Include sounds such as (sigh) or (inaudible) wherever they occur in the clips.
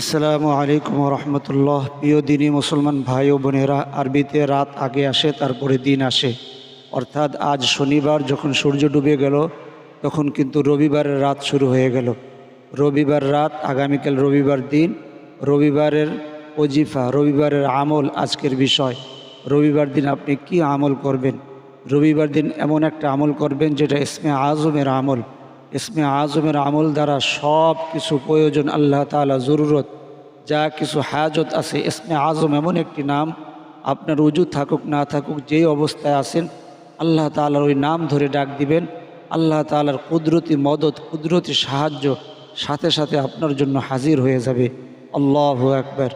আসসালামু আলাইকুম রহমতুল্লাহ প্রিয় দিনী মুসলমান ভাই ও বোনেরা, আরবিতে রাত আগে আসে, তারপরে দিন আসে। অর্থাৎ আজ শনিবার যখন সূর্য ডুবে গেল, তখন কিন্তু রবিবারের রাত শুরু হয়ে গেল। রবিবার রাত, আগামীকাল রবিবার দিন, রবিবারের অজিফা রবিবারের আমল আজকের বিষয়। রবিবার দিন আপনি কি আমল করবেন? রবিবার দিন এমন একটা আমল করবেন যেটা ইসমে আজমের আমল। ইসমে আজমের আমল দ্বারা সব কিছু প্রয়োজন, আল্লাহ তালা জরুরত। যা কিছু হাজত আছে, ইসমে আজম এমন একটি নাম, আপনার উজু থাকুক, না থাকুক, যেই অবস্থায় আছেন, আল্লাহ তালার ওই নাম ধরে ডাক দিবেন। আল্লাহ তালার কুদরতি মদত, কুদরতি সাহায্য সাথে সাথে আপনার জন্য হাজির হয়ে যাবে। আল্লাহ একবার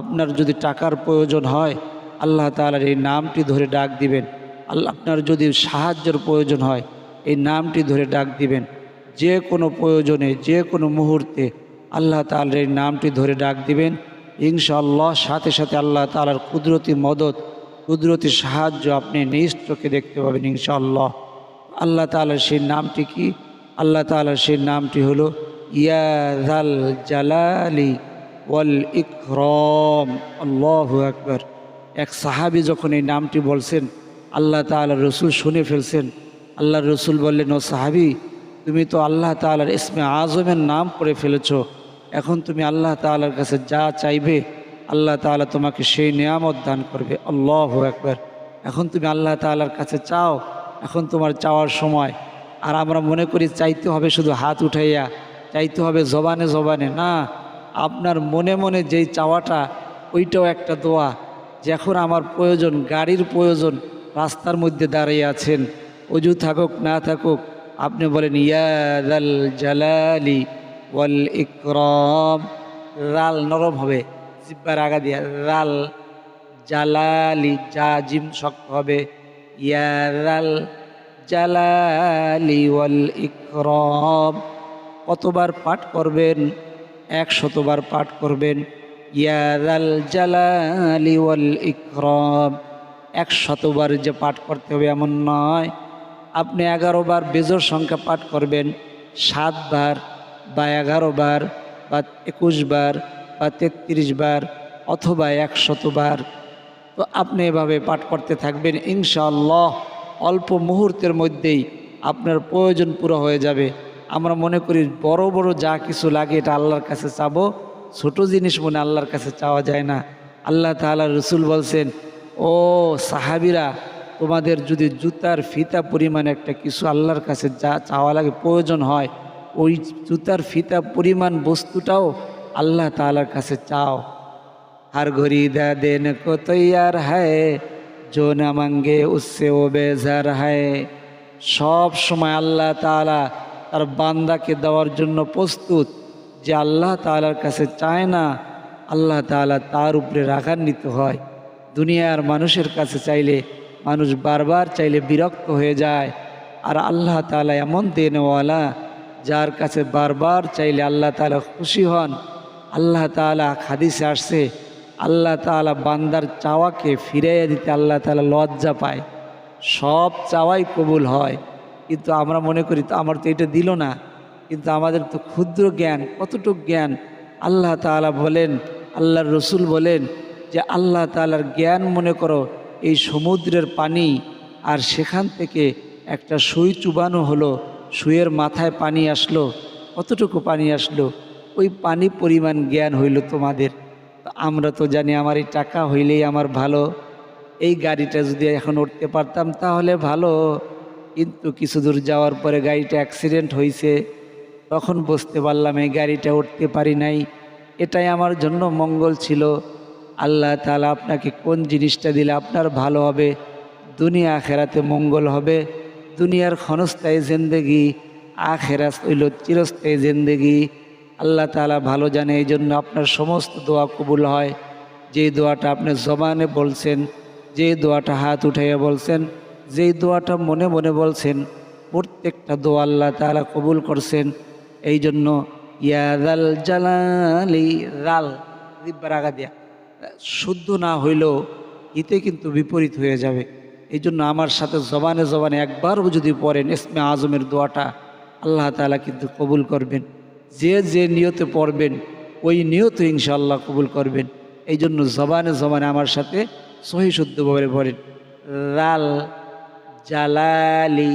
আপনার যদি টাকার প্রয়োজন হয়, আল্লাহ তালার এই নামটি ধরে ডাক দিবেন। আল্লাহ, আপনার যদি সাহায্যের প্রয়োজন হয়, এই নামটি ধরে ডাক দিবেন। যে কোনো প্রয়োজনে, যে কোনো মুহূর্তে আল্লাহ তালার এই নামটি ধরে ডাক দিবেন। ইনশাআল্লাহ সাথে সাথে আল্লাহ তালার কুদরতি মদত, কুদরতি সাহায্য আপনি নিজ দেখতে পাবেন ইনশাআল্লাহ। আল্লাহ তালার সেই নামটি কি? আল্লাহ তালার সেই নামটি হলো ইয়াদাল জালালি ওয়াল ইকরম। আল্লাহ আকবর। এক সাহাবি যখন এই নামটি বলছেন, আল্লাহ তাআলা রসুল শুনে ফেলছেন। আল্লাহ রসুল বললেন, ও সাহাবি তুমি তো আল্লাহ তাআলার ইসমে আজমের নাম করে ফেলেছ। এখন তুমি আল্লাহ তাআলার কাছে যা চাইবে, আল্লাহ তাআলা তোমাকে সেই নিয়ামত দান করবে। আল্লাহ একবার এখন তুমি আল্লাহ তাআলার কাছে চাও, এখন তোমার চাওয়ার সময়। আর আমরা মনে করি চাইতে হবে শুধু হাত উঠাইয়া, চাইতে হবে জবানে জবানে। না, আপনার মনে মনে যেই চাওয়াটা, ওইটাও একটা দোয়া। যখন আমার প্রয়োজন, গাড়ির প্রয়োজন, রাস্তার মধ্যে দাঁড়িয়ে আছেন। অজু থাকুক, না থাকুক আপনি বলেন ইয়াদাল জালালি ওয়াল ইকরম। রাল নরম হবে, জিব্বার আগা দিয়া, রাল জালালি, যা জিম শক্ত হবে। ইয়াদাল জালালি ওয়াল ইকরম। কতবার পাঠ করবেন? একশতবার পাঠ করবেন। ইয়াদাল জালালি ওয়াল ইকরম। একশতবার যে পাঠ করতে হবে এমন নয় আপনি এগারো বার বেজোর সংখ্যা পাঠ করবেন সাতবার বা এগারো বার বা একুশ বার বা তেত্রিশ বার অথবা একশতবার তো আপনি এভাবে পাঠ করতে থাকবেন, ইনশাআল্লাহ অল্প মুহূর্তের মধ্যেই আপনার প্রয়োজন পুরো হয়ে যাবে। আমরা মনে করি বড় বড় যা কিছু লাগে এটা আল্লাহর কাছে চাবো, ছোট জিনিস মনে আল্লাহর কাছে চাওয়া যায় না। আল্লাহ তাআলা রসুল বলছেন, ও সাহাবিরা তোমাদের যদি জুতার ফিতা পরিমাণ একটা কিছু আল্লাহর কাছে যা চাওয়া লাগে, প্রয়োজন হয়, ওই জুতার ফিতা পরিমাণ বস্তুটাও আল্লাহ তালার কাছে চাও। আর ঘড়ি দা দেন কতইয়ার হায় জো না মাঙ্গে উসে ও বেজার হায়। সব সময় আল্লাহ তালা তার বান্দাকে দেওয়ার জন্য প্রস্তুত, যে আল্লাহ তালার কাছে চায় না, আল্লাহ তালা তার উপরে রাখান্বিত হয়। দুনিয়ার মানুষের কাছে চাইলে মানুষ বারবার চাইলে বিরক্ত হয়ে যায়। আর আল্লাহ তাআলা এমন দেনওয়ালা, যার কাছে বারবার চাইলে আল্লাহ তাআলা খুশি হন। আল্লাহ তাআলা হাদিসে আসছে, আল্লাহ তাআলা বান্দার চাওয়াকে ফিরাইয়া দিতে আল্লাহ তালা লজ্জা পায়। সব চাওয়াই কবুল হয়। কিন্তু আমরা মনে করি, তো আমার তো এটা দিল না। কিন্তু আমাদের তো ক্ষুদ্র জ্ঞান, কতটুক জ্ঞান? আল্লাহ তাআলা বলেন, আল্লাহর রসুল বলেন যে, আল্লাহ তাআলার জ্ঞান মনে করো এই সমুদ্রের পানি আর সেখান থেকে একটা সুই চুবানো হলো। সুইয়ের মাথায় পানি আসলো। কতটুকু পানি আসলো? ওই পানি পরিমাণ জ্ঞান হইল তোমাদের। আমরা তো জানি আমার এই টাকা হইলেই আমার ভালো। এই গাড়িটা যদি এখন উঠতে পারতাম তাহলে ভালো। কিন্তু কিছু দূর যাওয়ার পরে গাড়িটা অ্যাক্সিডেন্ট হয়েছে তখন বুঝতে পারলাম এই গাড়িটা উঠতে পারি নাই। এটাই আমার জন্য মঙ্গল ছিল। আল্লাহ তালা আপনাকে কোন জিনিসটা দিলে আপনার ভালো হবে? দুনিয়া আখেরাতে মঙ্গল হবে। দুনিয়ার ক্ষণস্থায়ী জিন্দেগি, আখেরাত হইল চিরস্থায়ী জিন্দেগি। আল্লাহ তালা ভালো জানে এই জন্য আপনার সমস্ত দোয়া কবুল হয়। যেই দোয়াটা আপনি জবানে বলছেন, যেই দোয়াটা হাত উঠাইয়া বলছেন, যেই দোয়াটা মনে মনে বলছেন, প্রত্যেকটা দোয়া আল্লাহ তালা কবুল করছেন। এই জন্য ইয়াদাল জালালি, রাল দিব্বার আগা দিয়া। শুদ্ধ না হইলেও এতে কিন্তু বিপরীত হয়ে যাবে। এই জন্য আমার সাথে জবানে জবানে একবারও যদি পড়েন, ইসমে আজমের দোয়াটা আল্লাহ তালা কিন্তু কবুল করবেন। যে যে নিয়তে পড়বেন, ওই নিয়ত ইনশাল্লাহ কবুল করবেন। এই জন্য জবানে জবানে আমার সাথে সহি শুদ্ধভাবে বলেন রাল জালালি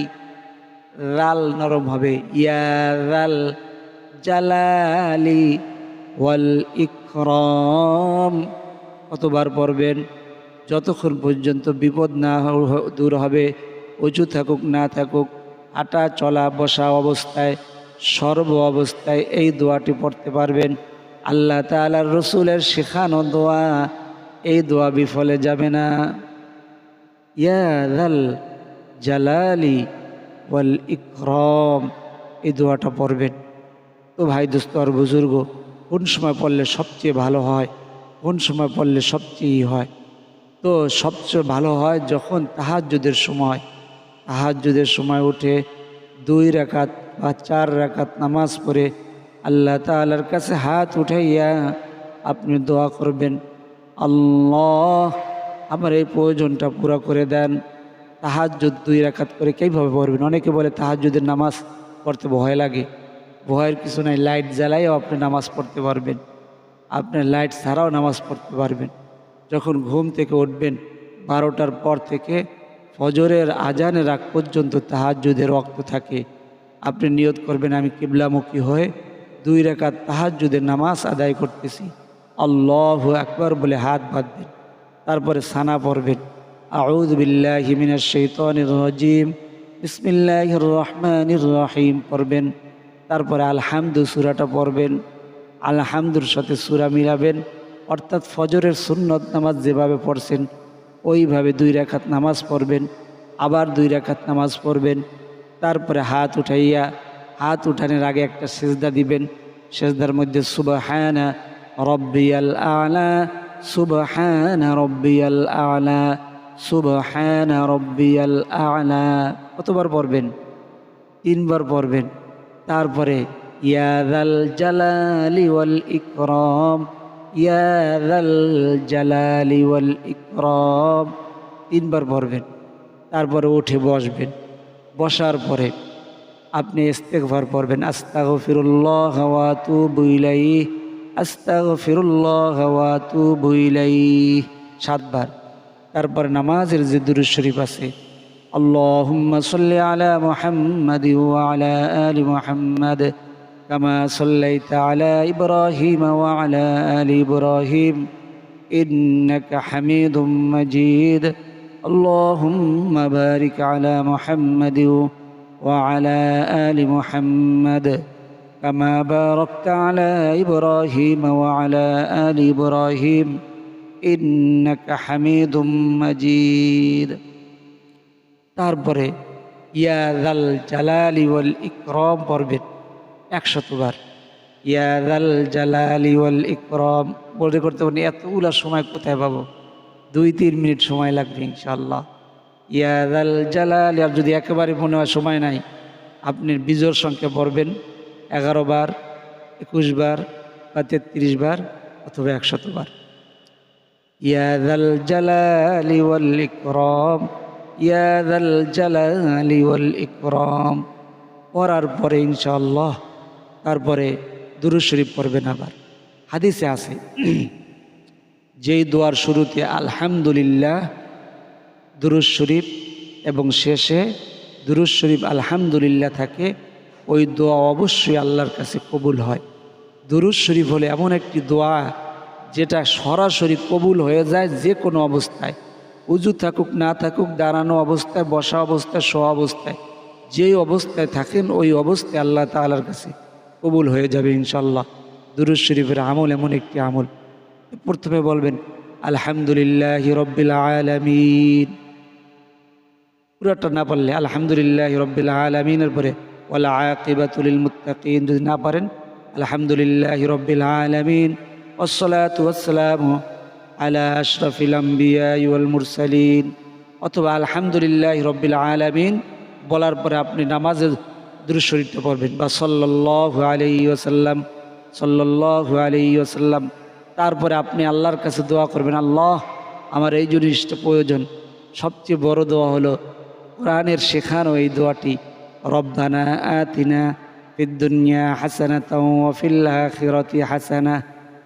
রাল নরম হবে। ইয়া রাল জালালি ওয়াল ইকরম। কতবার পড়বেন? যতক্ষণ পর্যন্ত বিপদ না দূর হবে, উঁচু থাকুক, না থাকুক, হাঁটা, চলা, বসা অবস্থায়, সর্ব অবস্থায় এই দোয়াটি পড়তে পারবেন। আল্লাহ তালার রসুলের শেখানো দোয়া, এই দোয়া বিফলে যাবে না। ইয়াদাল জালালি ওয়াল ইকরম, এই দোয়াটা পড়বেন। তো ভাই দোস্ত আর বুজুর্গ, কোন সময় পড়লে সবচেয়ে ভালো হয়? কোন সময় পড়লে সবচেয়ে হয়? তো সবচেয়ে ভালো হয় যখন তাহাজ্জুদের সময়। তাহাজ্জুদের সময় উঠে দুই রাকাত বা চার রাকাত নামাজ পড়ে। আল্লাহ তাআলার কাছে হাত উঠাইয়া আপনি দোয়া করবেন। আল্লাহ আমার এই প্রয়োজনটা পুরো করে দেন। তাহাজ্জুদ দুই রাকাত করে কীভাবে পড়বেন? অনেকে বলে তাহাজ্জুদের নামাজ পড়তে ভয় লাগে। ভয়ের কিছু নাই, লাইট জ্বালাইও আপনি নামাজ পড়তে পারবেন। আপনি লাইট ছাড়াও নামাজ পড়তে পারবেন। যখন ঘুম থেকে উঠবেন, বারোটার পর থেকে ফজরের আজানের আগ পর্যন্ত তাহাজ্জুদের রক্ত থাকে। আপনি নিয়ত করবেন, আমি কিবলামুখী হয়ে দুই রেখাত তাহাজ্জুদের নামাজ আদায় করতেছি। আল্লাহ একবার বলে হাত বাঁধবেন, তারপরে সানা পড়বেন। আউদ বিল্লাহ হিমিনার শৈতানির রজিম বিসমিল্লাহ রহমানির রহিম পড়বেন। তারপরে আলহামদু সুরাটা পড়বেন। আলহামদুর সাথে সুরা মিলাবেন, অর্থাৎ ফজরের সুন্নত নামাজ যেভাবে পড়ছেন, ওইভাবে দুই রেখাত নামাজ পড়বেন, আবার দুই রেখাত নামাজ পড়বেন, তারপরে হাত উঠাইয়া, হাত উঠানোর আগে একটা সেজদা দিবেন, সেজদার মধ্যে সুবহানা রব্বিয়াল আলা, সুবহানা রব্বিয়াল আলা, সুবহানা রব্বিয়াল আলা, কতবার পড়বেন? তিনবার পড়বেন, তারপরে ইয়াদাল জালালি ওয়াল ইকরম ইয়াদাল জালালি ওয়াল ইকরম। তিনবার ভরবেন, তারপরে উঠে বসবেন। বসার পরে আপনি ইস্তেকভার পড়বেন আস্তাগ ফিরুল্লাহ হাওয়াতু বুইলাই আস্তাগ ফিরুল্লাহ হাওয়াতু বুইলাই সাতবার। তারপরে নামাজের যে দুরুজ শরীফ আছে আল্লাহ সাল্লি আলা মোহাম্মদ আলা আলি মোহাম্মদ। كما صليت على إبراهيم وعلى آل إبراهيم إنك حميد مجيد اللهم بارك على محمد وعلى آل محمد كما باركت على إبراهيم وعلى آل إبراهيم إنك حميد مجيد তারপরে ইয়াদাল জালালি ওয়াল ইকরম পড়বেন একশতবার ইয়াদাল জালালি ওয়াল ইকরম। বলতে করতে পারেন এতগুলো সময় কোথায় পাবো? দুই তিন মিনিট সময় লাগবে ইনশাল্লাহ ইয়াদাল জালালি, আর যদি একেবারে মনে হয় সময় নাই, আপনি বিজোর সংখ্যা পড়বেন। এগারো বার, একুশ বার বা তেত্রিশ বার অথবা একশতবার ইয়াদাল জালালি ওয়াল ইকরম। ইয়াদাল জালালি ওয়াল ইকরাম। পড়ার পরে ইনশাআল্লাহ তারপরে দুরুদ শরীফ পড়বেন আবার। হাদিসে আছে, যেই দোয়ার শুরুতে আলহামদুলিল্লাহ, দুরুদ শরীফ এবং শেষে দুরুদ শরীফ আলহামদুলিল্লাহ থাকে, ওই দোয়া অবশ্যই আল্লাহর কাছে কবুল হয়। দুরুদ শরীফ হলে এমন একটি দোয়া যেটা সরাসরি কবুল হয়ে যায় যে কোনো অবস্থায়। উজু থাকুক, না থাকুক, দাঁড়ানো অবস্থায়, বসা অবস্থায়, শোয়া অবস্থায়, যেই অবস্থায় থাকেন ওই অবস্থায় আল্লাহ তালার কাছে কবুল হয়ে যাবে ইনশাল্লাহ। দুরুজ শরীফের আমল এমন একটি আমল। প্রথমে বলবেন, আলহামদুলিল্লাহ রব্বিল আলমিন। পুরোটা না পারলে আলহামদুলিল্লাহ রব্বিল আলমিনের পরে ওলা আকিবাতুল মুত্তাকিন যদি না পারেন, আলহামদুলিল্লাহ রব্বিল আলমিন। ওসলাত ওয়াসালাম আলা আশরফিল আম্বিয়া ওয়াল মুরসালিন। অথবা, আলহামদুলিল্লাহ রব্বিল আলামিন বলার পরে আপনি নামাজের দুরুশরীরটা পড়বেন বা সাল্লাহ আলি ওসাল্লাম সাল্লাহ আলি ওসাল্লাম তারপরে আপনি আল্লাহর কাছে দোয়া করবেন, আল্লাহ, আমার এই জিনিসটা প্রয়োজন। সবচেয়ে বড় দোয়া হলো কোরআনের শেখানো এই দোয়াটি, রব্বানা আতিনা ফিদ্দুনিয়া হাসানা তাও ফিল আখিরাতি হাসানা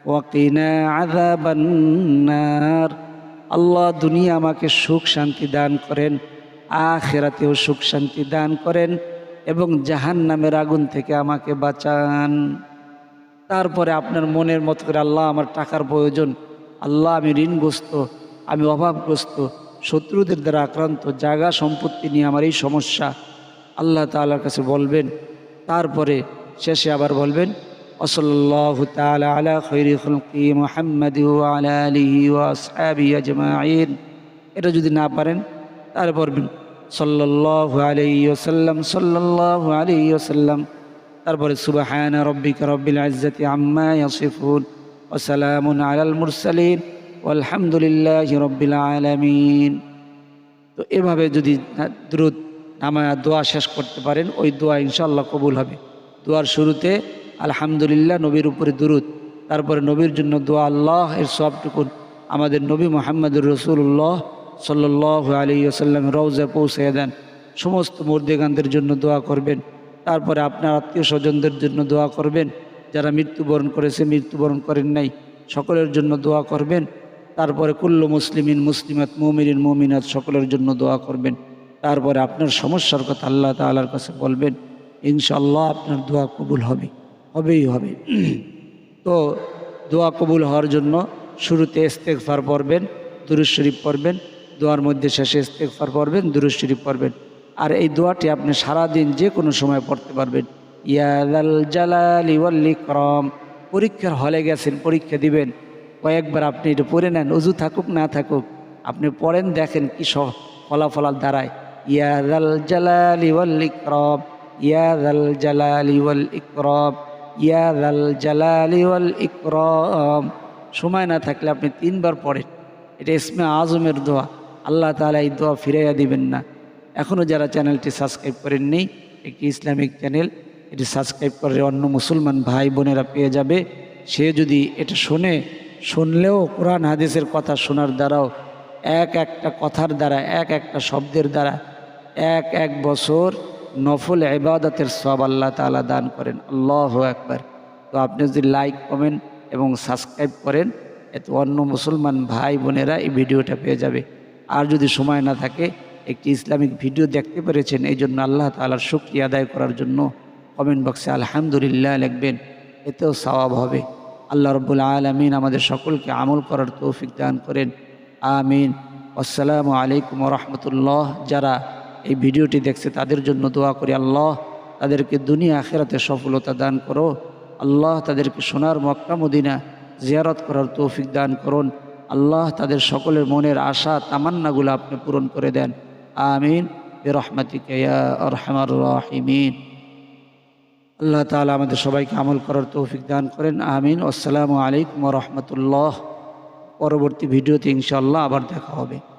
ওয়াকিনা আযাবান্নার আল্লাহ দুনিয়া আমাকে সুখ শান্তি দান করেন, আখেরাতেও সুখ শান্তি দান করেন। এবং জাহান নামের আগুন থেকে আমাকে বাঁচান। তারপরে আপনার মনের মতো করে আল্লাহ আমার টাকার প্রয়োজন, আল্লাহ আমি ঋণগ্রস্ত, আমি অভাবগ্রস্ত, শত্রুদের দ্বারা আক্রান্ত, জায়গা সম্পত্তি নিয়ে আমার এই সমস্যা। আল্লাহ তাআলার কাছে বলবেন, তারপরে শেষে আবার বলবেন আলা আলা এটা যদি না পারেন তাহলে ওয়াসাল্লাম, সাল্লাল্লাহু আলাইহি ওয়াসাল্লাম। তারপরে সুবহান রব্বিকা রব্বিল ইজ্জাতি আম্মা ইয়াসিফুন ওয়া সালামুন আলাল মুরসালিন, ওয়ালহামদুলিল্লাহি রব্বিল আলামিন। তো এভাবে যদি দ্রুত নামা দোয়া শেষ করতে পারেন, ওই দোয়া ইনশাআল্লাহ কবুল হবে। দোয়ার শুরুতে আলহামদুলিল্লাহ নবীর উপরে দুরুদ, তারপরে নবীর জন্য দোয়া আল্লাহ এর সবটুকুন। আমাদের নবী মোহাম্মদুর রসুল্লাহ সাল্লাহ আলী আসাল্লাম রওজা পৌঁছে দেন। সমস্ত মুর্দেগানদের জন্য দোয়া করবেন। তারপরে আপনার আত্মীয় স্বজনদের জন্য দোয়া করবেন। যারা মৃত্যুবরণ করেছে, মৃত্যুবরণ করেন নাই, সকলের জন্য দোয়া করবেন। তারপরে কুল্ল মুসলিমিন, মুসলিমাত, মুমিনিন, মুমিনাত, সকলের জন্য দোয়া করবেন। তারপরে আপনার সমস্যার কথা আল্লাহ তালার কাছে বলবেন ইনশাল্লাহ আপনার দোয়া কবুল হবে, হবেই হবে। (clears throat) তো দোয়া কবুল হওয়ার জন্য শুরুতে ইস্তেকফার পড়বেন দুরুজ শরীফ পড়বেন দোয়ার মধ্যে শেষে ইস্তেকফার পড়বেন দুরুজ শরীফ পড়বেন। আর এই দোয়াটি আপনি সারাদিন যে কোনো সময় পড়তে পারবেন। ইয়াদাল জালালি ওয়াল ইকরাম। পরীক্ষার হলে গেছেন, পরীক্ষা দিবেন। কয়েকবার আপনি এটা পড়ে নেন, উজু থাকুক, না থাকুক, আপনি পড়েন, দেখেন কি সহ ফলাফলাল দাঁড়ায়। ইয়াদাল জালালি ওয়াল ইকরাম। ইয়াদাল জালালি ওয়াল ইকরাম। ইয়াদাল জালালি ওয়াল ইকরাম। সময় না থাকলে আপনি তিনবার পড়েন। এটা ইসমে আজমের দোয়া। আল্লাহ তাআলা এই দোয়া ফিরাইয়া দিবেন না। এখনও যারা চ্যানেলটি সাবস্ক্রাইব করেননি, একটি ইসলামিক চ্যানেল, এটি সাবস্ক্রাইব করে অন্য মুসলমান ভাই বোনেরা পেয়ে যাবে। সে যদি এটা শোনে, শুনলেও কোরআন হাদিসের কথা শোনার দ্বারাও এক একটা কথার দ্বারা, এক একটা শব্দের দ্বারা, এক এক বছর নফল ইবাদতের সব আল্লাহ তাআলা দান করেন। আল্লাহ একবার তো আপনি যদি লাইক, কমেন্ট এবং সাবস্ক্রাইব করেন, এত অন্য মুসলমান ভাই বোনেরা এই ভিডিওটা পেয়ে যাবে। আর যদি সময় না থাকে, একটি ইসলামিক ভিডিও দেখতে পেরেছেন এই জন্য আল্লাহ তালার শুক্রিয়া আদায় করার জন্য কমেন্ট বক্সে আলহামদুলিল্লাহ লিখবেন, এতেও সওয়াব হবে। আল্লাহ রব্বুল আলমিন আমাদের সকলকে আমল করার তৌফিক দান করেন। আমিন। আসসালামু আলাইকুম রহমতুল্লাহ। যারা এই ভিডিওটি দেখছে, তাদের জন্য দোয়া করি, আল্লাহ তাদেরকে দুনিয়া আখেরাতে সফলতা দান করো। আল্লাহ তাদেরকে সোনার মক্কা মদিনা জিয়ারত করার তৌফিক দান করুন। আল্লাহ তাদের সকলের মনের আশা, তামান্নাগুলো আপনি পূরণ করে দেন। আমিন। রাহিমিন। আল্লাহ তালা আমাদের সবাইকে আমল করার তৌফিক দান করেন। আমিন। আসসালামু আলাইকুম রহমতুল্লাহ। পরবর্তী ভিডিওতে ইনশাল্লাহ আবার দেখা হবে।